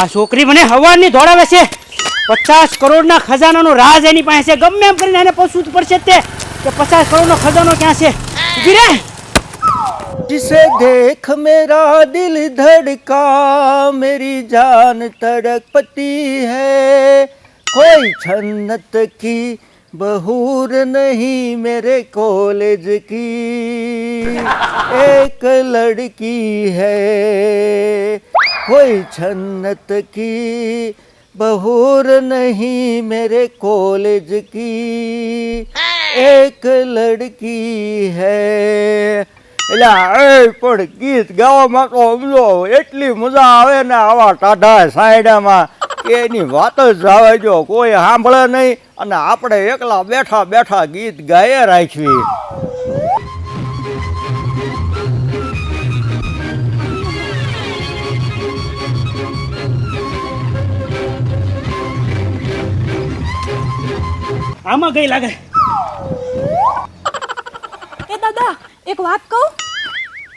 આ છોકરી મને હવાની દોડાવે છે પચાસ કરોડના ખજાનાનો રાજ એની પાસે છે ગમે એમ કરીને એને પૂછવું જ પડશે જ તે કે પચાસ કરોડનો ખજાનો ક્યાં છે ઊભી રહે जिसे देख मेरा दिल धड़का मेरी जान तड़पती है कोई जन्नत की बहूर नहीं मेरे कॉलेज की एक लड़की है कोई जन्नत की बहूर नहीं मेरे कॉलेज की एक लड़की है એટલે એ પણ ગીત ગાવામાં તો સમજો એટલી મજા આવે ને આવા ટાઢા સાયડામાં કે એની વાત જ આવે જો કોઈ સાંભળે નહીં અને આપણે એકલા બેઠા બેઠા ગીત ગાયે રાખવી આમાં ગઈ લાગે. એ દાદા એક વાત કહું?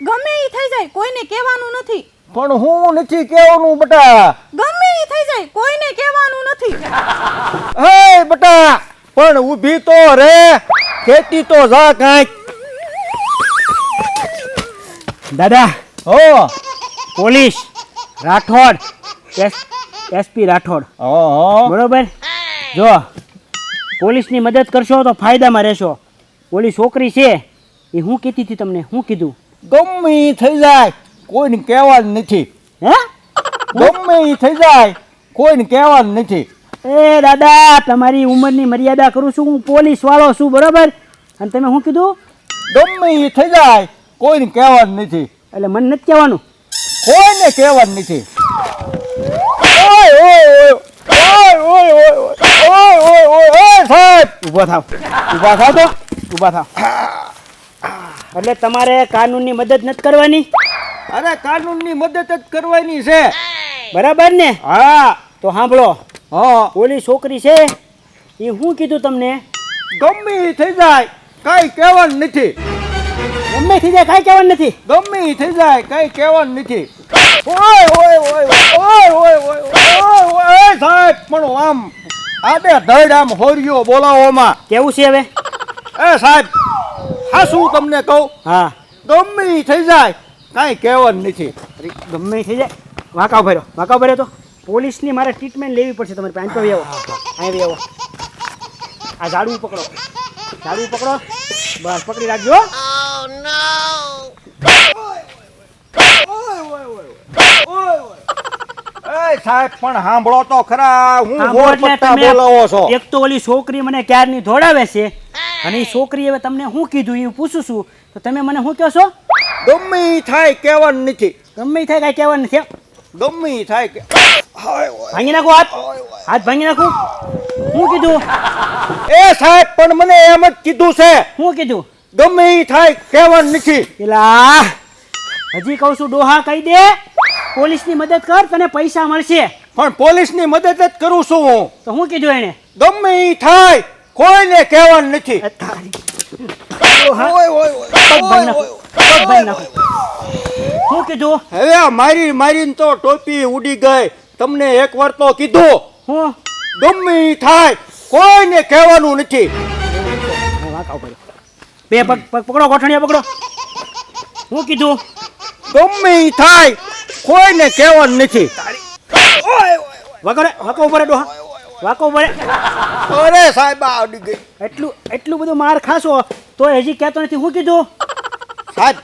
ગમે એ થઈ જાય કોઈને કહેવાનું નથી. પણ હું નથી કહેવાનું બટા. ગમે એ થઈ જાય કોઈને કહેવાનું નથી. હે બટા પણ ઊભી તો રે ખેતી તો જા કાંઈક. દાદા હો. Police Rathod S SP Rathod. હા. બરોબર? જો પોલીસની મદદ કરશો તો ફાયદામાં રહેશો. ઓલી છોકરી છે એ હું કીધી હતી તમને? હું કીધું? ગમે એ થઈ જાય કોઈને કહેવાનું નથી. હે? ગમે એ થઈ જાય કોઈને કહેવાનું નથી. એ દાદા તમારી ઉંમરની મર્યાદા કરું છું હું પોલીસ વાળો છું બરોબર? અને તમે શું કીધું? ગમે એ થઈ જાય કોઈને કહેવાનું નથી. એટલે મને નથી કહેવાનું. કોઈને કહેવાનું નથી. ઓય ઓય ઓય ઓય ઓય ઓય. ઓય ઓય ઓય સાહેબ ઊભા થાવ ઊભા થાવ તો ઊભા થાવ એટલે તમારે કાનૂનની મદદ નથી કરવાની અરે કાનૂનની મદદ જ કરવાની છે બરાબર ને હા તો સાંભળો હા ઓલી છોકરી છે એ હું કીધું તમને ગમે થઈ જાય કાંઈ કહેવાનું નથી ગમે થઈ જાય કાંઈ કહેવાનું નથી ગમે થઈ જાય કાંઈ કહેવાનું નથી ઓય ઓય ઓય ઓય ઓય ઓય ઓય ઓય સાહેબ પણ આમ આડે ધડ આમ હોરિયો બોલાવોમાં. કેવું છે હવે? એ સાહેબ હા શું તમને કહું? હા. ગમે થઈ જાય કાંઈ કહેવાનું નથી. ગમે થઈ જાય? વાંકા ભર્યો વાંકા ભર્યો તો. પોલીસની મારે ટ્રીટમેન્ટ લેવી પડશે તમારી પાસે. આવી આવો અહીં આવો આ ઝાડુ પકડો. ઝાડુ પકડો. બસ પકડી રાખજો એ સાહેબ પણ સાંભળો તો ખરા હું તમે- બોલાવો છો. એક તો ઓલી છોકરી મને ક્યારની ધોડાવે છે? અને એ છોકરી હવે તમને શું કીધું એ પૂછું છું. તો તમે મને શું કહો છો? ગમે થાય કહેવાનું નથી. ગમે થાય કાંઈ કહેવાનું નથી ગમે થાય કે ભાંગી નાખો હાથ. હાથ ભાંગી નાખું. શું કીધું? એ સાહેબ પણ મને એમ જ કીધું છે. શું કીધું? ગમે થાય કહેવાનું નથી. એલા હજી કહું છું ડોહા કહી દે. પોલીસની મદદ કર તને પૈસા મળશે. પણ પોલીસની મદદ જ કરું છું હું. તો શું કીધું એને? ગમે એ થાય કોઈને કહેવાનું નથી. શું કીધું? હવે મારી મારી મારીને તો ટોપી ઉડી ગઈ. તમને એક વાર તો કીધું. હું? ગમે એ થાય કોઈને કહેવાનું નથી. હા. બે પગ પકડો ગોઠણિયા પકડો. શું કીધું? ગમે થાય કોઈને કહેવાનું નથી. વગર વાંકો ઉપર ડોહા. વાંકો ઉપર અરે સાહેબ આવડી ગઈ. એટલું એટલું બધું માર ખાશો તો હજી કહેતો નથી. શું કીધું? સાહેબ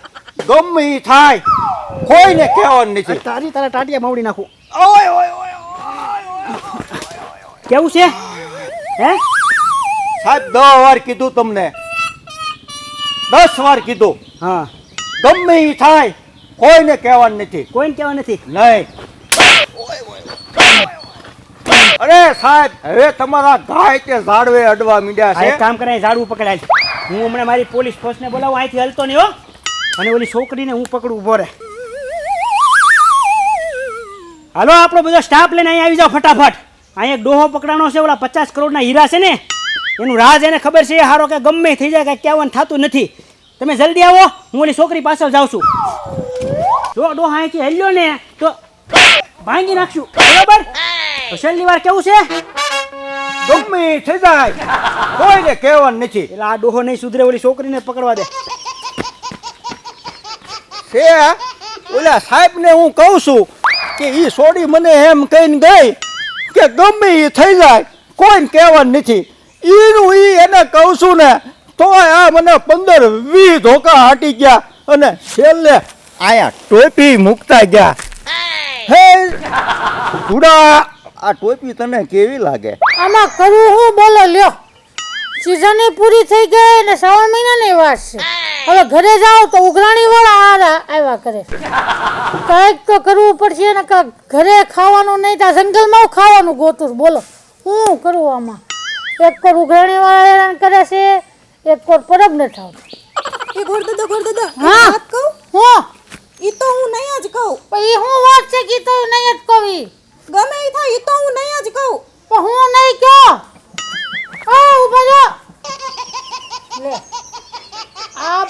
ગમે ઈ થાય. કોઈને કહેવાનું નથી. તારી તારા ટાટિયા માવડી નાખું. ઓય ઓય ઓય કેવું છે? હે? સાહેબ દસ વાર કીધું તમને. દસ વાર કીધું. હા. ગમે ઈ થાય. કોઈને કહેવાનું નથી. કોઈને કહેવા નથી? નહીં. અરે સાહેબ હવે તમારા ગાય તે ઝાડવે અડવા મીડ્યા છે. કામ કરે ઝાડવું પકડાય. હું હમણાં મારી પોલીસ ફોર્સને બોલાવું અહીંથી હલતો નહીં હો. અને ઓલી છોકરીને હું પકડું ઊભો રહે. હાલો આપણો બધો સ્ટાફ લઈને અહીં આવી જાઓ ફટાફટ. અહીં એક ડોહો પકડાનો છે ઓલા પચાસ કરોડના હીરા છે ને. એનું રાજ એને ખબર છે હારો કે ગમે થઈ જાય કાંઈ કહેવાનું થતું નથી. તમે જલ્દી આવો હું ઓલી છોકરી પાછળ જાઉં છું. જો ડોહા અહીંથી હેલ્યો ને તો ભાંગી નાખશું. બરાબર? તો છેલ્લી વાર કેવું છે? ગમે થઈ જાય. કોઈને કહેવાનું નથી. એટલે આ ડોહો નહીં સુધરે ઓલી છોકરીને પકડવા દે. છે ઓલા સાહેબને હું કહું છું કે ઈ છોડી મને એમ કહીને ગઈ કે ગમે એ થઈ જાય કોઈને કહેવાનું નથી. ઈનું ઈ એને કહું છું ને તોય આ મને પંદર વીસ ધોકા હાટી ગયા અને છેલ્લે આયા ટોપી મૂકતા ગયા. હે! ગુડા આ ટોપી તને કેવી લાગે? આમાં કરવું હું? બોલો લ્યો. સીઝન પૂરી થઈ ગઈ ને શ્રાવણ મહિનાની વાત છે. હવે ઘરે જાઓ તો ઉઘરાણી વાળા આરા આવ્યા કરે કંઈક તો કરવું પડશે ને ઘરે ખાવાનું નહીં ત્યાં જંગલમાં ખાવાનું ગોતું બોલો હું કરું આમાં? એક કોર ઉઘરાણી વાળા હેરાન કરે છે એક કોર પરબ ને થાવ એ ગોળ દો ગોળ દો હા. કહું? કહું? પણ એ હું વાત છે કે તો નહીં જ કહી ગમે ઈ થાય ઈ તો હું નહીં જ કહું. પણ હું નહીં કહો? ઓ ઊભા જો લે. આપ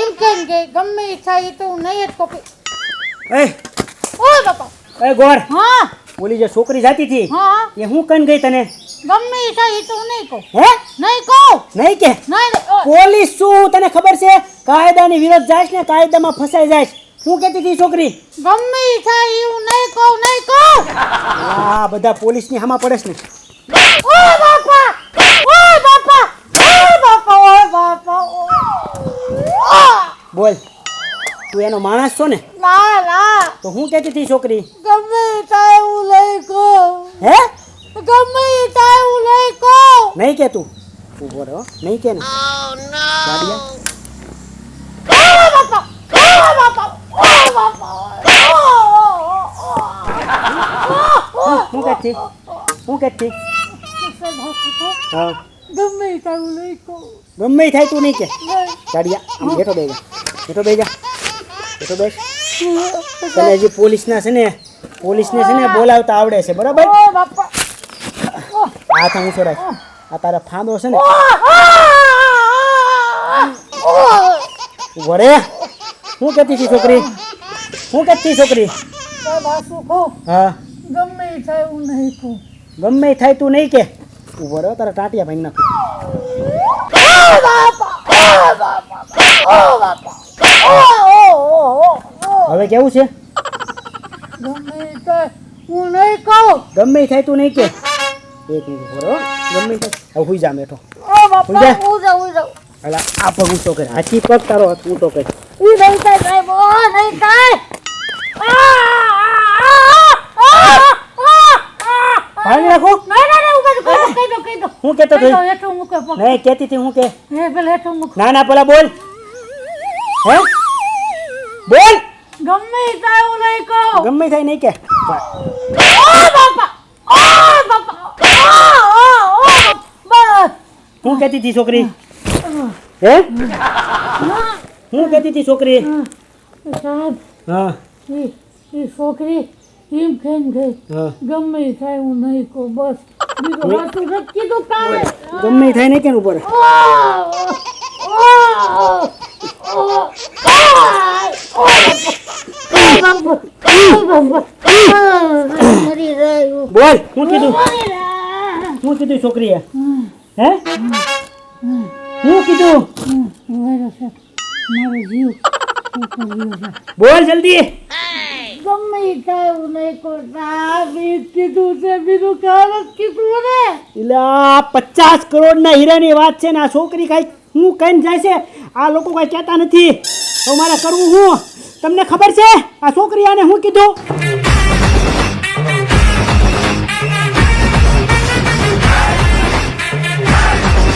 એમ કેમ કે ગમે ઈ થાય એ તો હું નહીં જ કોપી એ. ઓ બાપા. એ ગોર. હા. બોલી જે છોકરી જાતી હતી હા. એ હું કન ગઈ તને? ગમે ઈ થાય એ તો હું નહીં કહું. હે? નહીં કહું. નહીં કે? નહીં પોલીસ શું? તને ખબર છે? કાયદાની વિરોધ જાય ને કાયદામાં ફસાઈ જાય. શું કહેતી હતી છોકરી? ગમે થાય એવું નહીં કહું નહીં કહું! આ બધા પોલીસની હામાં પડે છે ને. ઓ બાપા! ઓ બાપા! ઓ બાપા ઓ બાપા બોલ તું એનો માણસ છો ને? ના ના તો હું કહેતી હતી છોકરી? ગમે થાય એવું નહીં કહું. હે? ગમે થાય એવું નહીં કહું. નહીં કે તું ઊભો રહો નહીં કે ને. ઓ ઓય બાપા ઓય બાપા ઓય બાપા હું કહેતી હું કહેતી હા ગમે ઈ થાય હું નહીં કહું ગમે ઈ થાય તું નહીં કે નહીં. ગાડિયા આમ બેઠો બે જા બેઠો બે જા બેઠો બેસ તને હજી પોલીસના છે ને પોલીસને છે ને બોલાવતા આવડે છે બરાબર ઓય બાપા હાથ ઊંચો રાખ આ તારા ફાંદો છે ને ઊભો રે શું કહેતી હતી છોકરી શું કહેતી હતી છોકરી બાસુ કહું હા ગમે થાય હું નહીં કહું ગમે થાય તું નહીં કે. ઊભો રહ્યો તારા ટાટિયા ભાઈ નાખું. હવે કેવું છે? ગમે ઈ થાય હું નહીં કહું. ગમે થાય તું નહીં કે. એક મિનિટ ઊભો રહ્યો ગમે થાય. હવે હુઈ જા બેઠો. ઓ જા. સમજ્યા? હું જાઉં હું જાઉં. આ પગ ઊંચો કરે. હાથી પગ તારો હાથ ઊંચો કરે. ઈ નહીં થાય સાહેબ ઓ નહીં થાય. ભાંગી નાખું. નહીં નહીં નહીં ઊભા રહો. કહી દો કહી દો હું કહેતો કહી દો થઈ હેઠું મૂકો પગ. નહીં કહેતી હતી હું કે. હે પેલા હેઠું મૂકો. ના ના પેલા બોલ. હે? બોલ. ગમે ઈ થાય હું નહીં કહું. ગમે ઈ થાય નહીં કે. ઓ બાપા. ઓ બાપા. ઓ ઓ ઓ બસ હું કહેતી હતી છોકરી? હે? હું કહેતી હતી છોકરી? સાહેબ હા. ઈ ઈ છોકરી એમ કેમ ગઈ ગમે થાય હું નહીં કહું બસ. બીજું વાતું નથી કીધું કાંઈ ગમે થાય નહીં કે ઉપર. બોલ શું કીધું? શું કીધું છોકરીએ? હે? શું કીધું? બોલ જલ્દી. ગમે થાય હું નહીં સાહેબ કીધું છે બીજું નથી કીધું ને એટલે પચાસ કરોડના હીરાની વાત છે ને આ છોકરી કાંઈ હું કહીને જાય છે? આ લોકો કાંઈ કહેતા નથી. તો મારે કરવું હું? તમને ખબર છે? આ છોકરી આને હું કીધું?